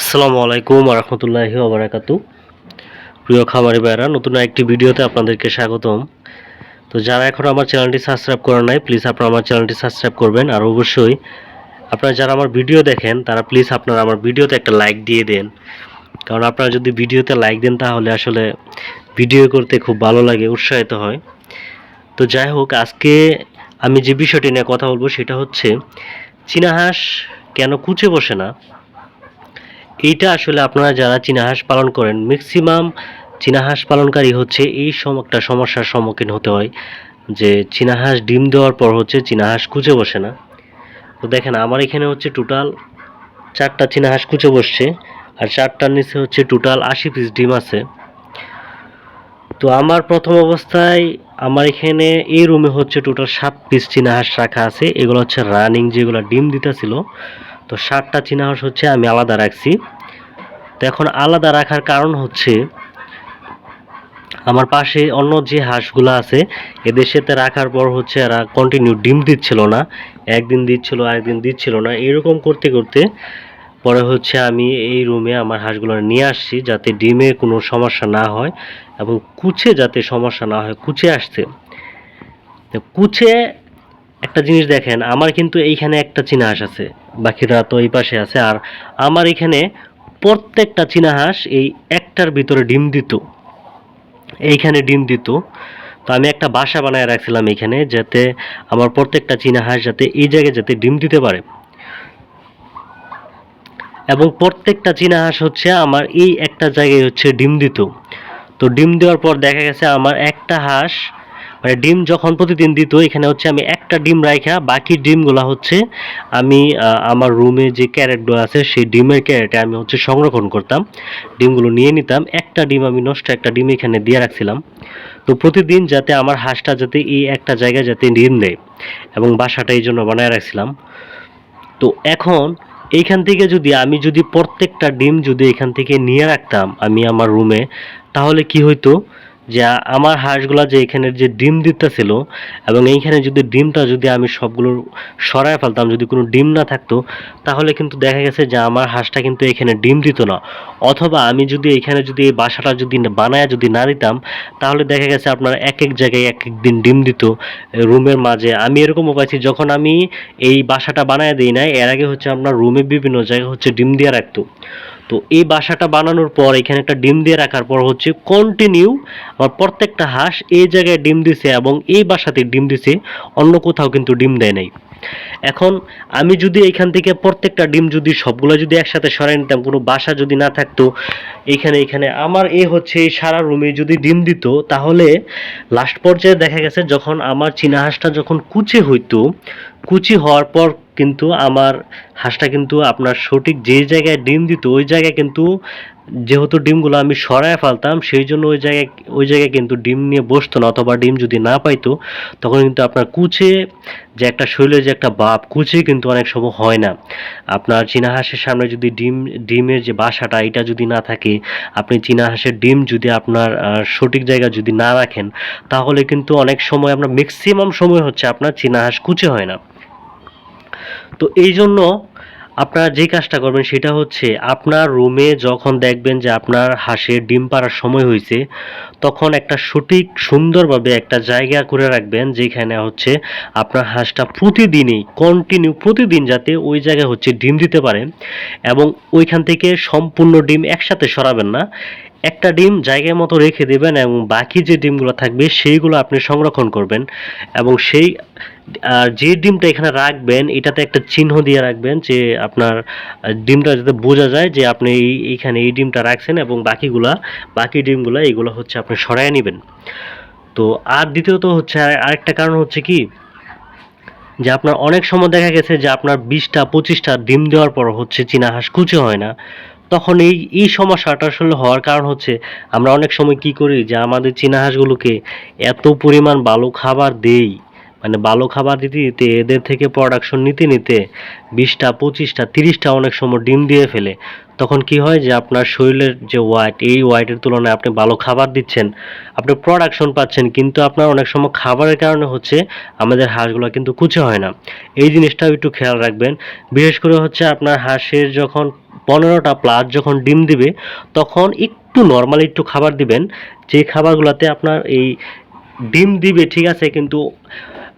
আসসালামু আলাইকুম রহমতুল্লাহি ওবরাকাতু প্রিয় খামারি ভাইরা নতুন একটি ভিডিওতে আপনাদেরকে স্বাগতম। তো যারা এখন আমার চ্যানেলটি সাবস্ক্রাইব করেন নাই, প্লিজ আপনারা আমার চ্যানেলটি সাবস্ক্রাইব করবেন। আর অবশ্যই আপনারা যারা আমার ভিডিও দেখেন, তারা প্লিজ আপনারা আমার ভিডিওতে একটা লাইক দিয়ে দেন। কারণ আপনারা যদি ভিডিওতে লাইক দেন, তাহলে আসলে ভিডিও করতে খুব ভালো লাগে, উৎসাহিত হয়। তো যাই হোক, আজকে আমি যে বিষয়টি নিয়ে কথা বলব, সেটা হচ্ছে, চীনা হাঁস কেন কুচে বসে না? এইটা আসলে আপনারা যারা চীনা হাঁস পালন করেন ম্যাক্সিমাম চীনা হাঁস পালনকারী হচ্ছে এই সম একটা সমস্যার সম্মুখীন হতে হয়, যে চীনা হাঁস ডিম দেওয়ার পর হচ্ছে চীনা হাঁস কুচে বসে না। তো দেখেন, আমার এখানে হচ্ছে টোটাল চারটা চীনা হাঁস কুচে বসছে, আর চারটার নিচে হচ্ছে টোটাল আশি পিস ডিম আছে। তো আমার প্রথম অবস্থায় আমার এখানে এই রুমে হচ্ছে টোটাল সাত পিস চীনা হাঁস রাখা আছে, এগুলো হচ্ছে রানিং যেগুলো ডিম দিতেছিল। তো ষাটটা চীনা হাঁস হচ্ছে, আমি আলাদা রাখছি। তো এখন আলাদা রাখার কারণ হচ্ছে, আমার পাশে অন্য যে হাঁসগুলো আছে, এদের সাথে রাখার পর হচ্ছে এরা কন্টিনিউ ডিম দিচ্ছিল না, একদিন দিচ্ছিল, আরেকদিন দিচ্ছিল না। এরকম করতে করতে পরে হচ্ছে আমি এই রুমে আমার হাঁসগুলো নিয়ে আসছি, যাতে ডিমে কোনো সমস্যা না হয় এবং কুচে যাতে সমস্যা না হয় কুচে আসছে তো কুচে একটা জিনিস দেখেন, আমার কিন্তু এইখানে একটা চীনা হাঁস আছে, বাকিরা তো এই পাশে আছে, আর আমার এখানে প্রত্যেকটা চীনা হাঁস এই একটার ভিতরে ডিম দিত। এইখানে ডিম দিত। তো আমি একটা বাসা বানায় রাখছিলাম এখানে যাতে আমার প্রত্যেকটা চীনা হাঁস যাতে এই জায়গায় যাতে ডিম দিতে পারে। এবং প্রত্যেকটা চীনা হাঁস হচ্ছে আমার এই একটা জায়গায় হচ্ছে ডিম দিত। তো ডিম দেওয়ার পর দেখা গেছে আমার একটা হাঁস মানে ডিম যখন প্রতিদিন দিত, এখানে হচ্ছে আমি একটা ডিম রাখা বাকি ডিমগুলো হচ্ছে আমি আমার রুমে যে ক্যারেটগুলো আছে, সেই ডিমের ক্যারেটে আমি হচ্ছে সংরক্ষণ করতাম। ডিমগুলো নিয়ে নিতাম, একটা ডিম আমি নষ্ট একটা ডিম এখানে দিয়ে রাখছিলাম। তো প্রতিদিন যাতে আমার হাঁসটা যাতে এই একটা জায়গায় যাতে ডিম দেয় এবং বাসাটা এই জন্য বানায় রাখছিলাম। তো এখন এইখান থেকে যদি আমি যদি প্রত্যেকটা ডিম যদি এখান থেকে নিয়ে রাখতাম আমি আমার রুমে তাহলে কি হইতো? যে আমার হাঁসগুলা যে এখানের যে ডিম দিতেছিল এবং এইখানে যদি ডিমটা যদি আমি সবগুলো সরায় ফেলতাম, যদি কোনো ডিম না থাকতো, তাহলে কিন্তু দেখা গেছে যে আমার হাঁসটা কিন্তু এখানে ডিম দিত না। অথবা আমি যদি এখানে যদি এই বাসাটা যদি বানায় যদি না দিতাম, তাহলে দেখা গেছে আপনার এক এক জায়গায় এক এক দিন ডিম দিত, রুমের মাঝে। আমি এরকমও পাইছি, যখন আমি এই বাসাটা বানায় দিই নাই, এর আগে হচ্ছে আপনার রুমে বিভিন্ন জায়গায় হচ্ছে ডিম দিয়ে রাখতো। তো এই বাসাটা বানানোর পর এখানে একটা ডিম দিয়ে রাখার পর হচ্ছে কন্টিনিউ আমার প্রত্যেকটা হাঁস এই জায়গায় ডিম দিছে এবং এই বাসাতে ডিম দিছে, অন্য কোথাও কিন্তু ডিম দেয় নাই। এখন আমি যদি এখান থেকে প্রত্যেকটা ডিম যদি সবগুলো যদি একসাথে সরাই নিতাম, কোনো বাসা যদি না থাকতো, এখানে এখানে আমার এ হচ্ছে এই সারা রুমে যদি ডিম দিত, তাহলে লাস্ট পর্যায়ে দেখা গেছে যখন আমার চীনা হাঁসটা যখন কুচে হইতো কুচি হওয়ার পর কিন্তু আমার হাঁসটা কিন্তু আপনার সঠিক যে জায়গায় ডিম দিত, ওই জায়গায় কিন্তু যেহেতু ডিমগুলো আমি সরায় ফেলতাম, সেই জন্য ওই জায়গায় ওই জায়গায় কিন্তু ডিম নিয়ে বসতো না অথবা ডিম যদি না পাইতো, তখন কিন্তু আপনার কুচে যে একটা শরীরে যে একটা বাপ, কুচে কিন্তু অনেক সময় হয় না। আপনার চীনা হাঁসের সামনে যদি ডিম, ডিমের যে বাসাটা এটা যদি না থাকে, আপনি চীনা হাঁসের ডিম যদি আপনার সঠিক জায়গায় যদি না রাখেন, তাহলে কিন্তু অনেক সময় আপনার ম্যাক্সিমাম সময় হচ্ছে আপনার চীনা হাঁস কুচে হয় না। তো এই জন্য আপনারা যে কাজটা করবেন সেটা হচ্ছে আপনার রুমে যখন দেখবেন যে আপনার হাঁসের ডিম পাড়ার সময় হয়েছে তখন একটা সঠিক সুন্দরভাবে একটা জায়গা করে রাখবেন যেখানে হচ্ছে আপনার হাঁসটা প্রতিদিনই কন্টিনিউ প্রতিদিন যাতে ওই জায়গায় হচ্ছে ডিম দিতে পারে এবং ওইখান থেকে সম্পূর্ণ ডিম একসাথে সরাবেন না। একটা ডিম জায়গায় মতো রেখে দেবেন এবং বাকি যে ডিমগুলো থাকবে সেইগুলো আপনি সংরক্ষণ করবেন এবং সেই আর যে ডিমটা এখানে রাখবেন, এটাতে একটা চিহ্ন দিয়ে রাখবেন যে আপনার ডিমটা যাতে বোঝা যায় যে আপনি এই, এইখানে এই ডিমটা রাখছেন এবং বাকিগুলা, বাকি ডিমগুলো, এগুলো হচ্ছে আপনি সরায় নেবেন। তো আর দ্বিতীয়ত হচ্ছে আর- আরেকটা কারণ হচ্ছে কি, যে আপনার অনেক সময় দেখা গেছে যে আপনার বিশটা, পঁচিশটা ডিম দেওয়ার পর হচ্ছে চীনা হাঁস কুচে হয় না। তখন এই এই সমস্যাটা আসলে হওয়ার কারণ হচ্ছে আমরা অনেক সময় কি করি যে আমাদের চীনা হাঁসগুলোকে এত পরিমাণ ভালো খাবার দেই মানে ভালো খাবার দিতে দিতে এদের থেকে প্রোডাকশন নিতে নিতে বিশটা, পঁচিশটা, তিরিশটা অনেক সময় ডিম দিয়ে ফেলে। তখন কি হয় যে আপনার শরীরের যে ওয়াইট এই ওয়াইটের তুলনায় আপনি ভালো খাবার দিচ্ছেন, আপনি প্রোডাকশন পাচ্ছেন, কিন্তু আপনার অনেক সময় খাবারের কারণে হচ্ছে আমাদের হাঁসগুলো কিন্তু কুচে হয় না। এই জিনিসটাও একটু খেয়াল রাখবেন। বিশেষ করে হচ্ছে আপনার হাঁসের যখন পনেরোটা প্লাস যখন ডিম দিবে, তখন একটু নর্মালি একটু খাবার দিবেন। যে খাবারগুলোতে আপনার এই ডিম দিবে, ঠিক আছে, কিন্তু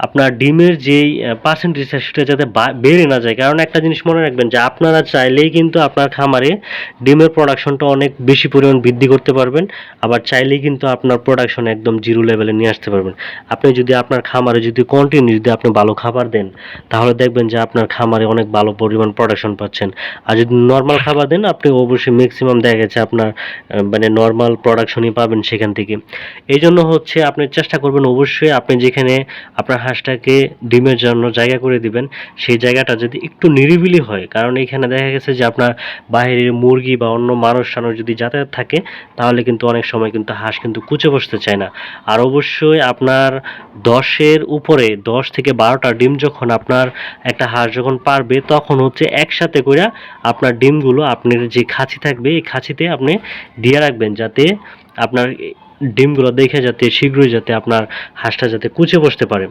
আপনার ডিমের যেই পার্সেন্টেজটা সেটা যাতে বেড়ে না যায়। কারণ একটা জিনিস মনে রাখবেন যে, আপনারা চাইলেই কিন্তু আপনার খামারে ডিমের প্রোডাকশনটা অনেক বেশি পরিমাণ বৃদ্ধি করতে পারবেন, আবার চাইলেই কিন্তু আপনার প্রোডাকশন একদম জিরো লেভেলে নিয়ে আসতে পারবেন। আপনি যদি আপনার খামারে যদি কন্টিনিউ যদি আপনি ভালো খাবার দেন, তাহলে দেখবেন যে আপনার খামারে অনেক ভালো পরিমাণ প্রোডাকশন পাচ্ছেন। আর যদি নর্মাল খাবার দেন, আপনি অবশ্যই ম্যাক্সিমাম দেখা গেছে আপনার মানে নর্মাল প্রোডাকশনই পাবেন সেখান থেকে। এই জন্য হচ্ছে আপনি চেষ্টা করবেন অবশ্যই আপনি যেখানে আপনার হাঁসটাকে ডিমের জন্য জায়গা করে দিবেন। সেই জায়গাটা যদি একটু নিরিবিলি হয়, কারণ এখানে দেখা গেছে যে আপনার বাইরের মুরগি বা অন্য মানুষ টানুষ যদি যাতায়াত থাকে, তাহলে কিন্তু অনেক সময় কিন্তু হাঁস কিন্তু কুচে বসতে চায় না। আর অবশ্যই আপনার দশের উপরে, দশ থেকে বারোটা ডিম যখন আপনার একটা হাঁস যখন পারবে, তখন হচ্ছে একসাথে করে আপনার ডিমগুলো আপনার যে খাঁচি থাকবে, এই খাঁচিতে আপনি দিয়ে রাখবেন যাতে আপনার ডিমগুলো দেখে যাতে শীঘ্রই যাতে আপনার হাঁসটা যাতে কুচে বসতে পারে।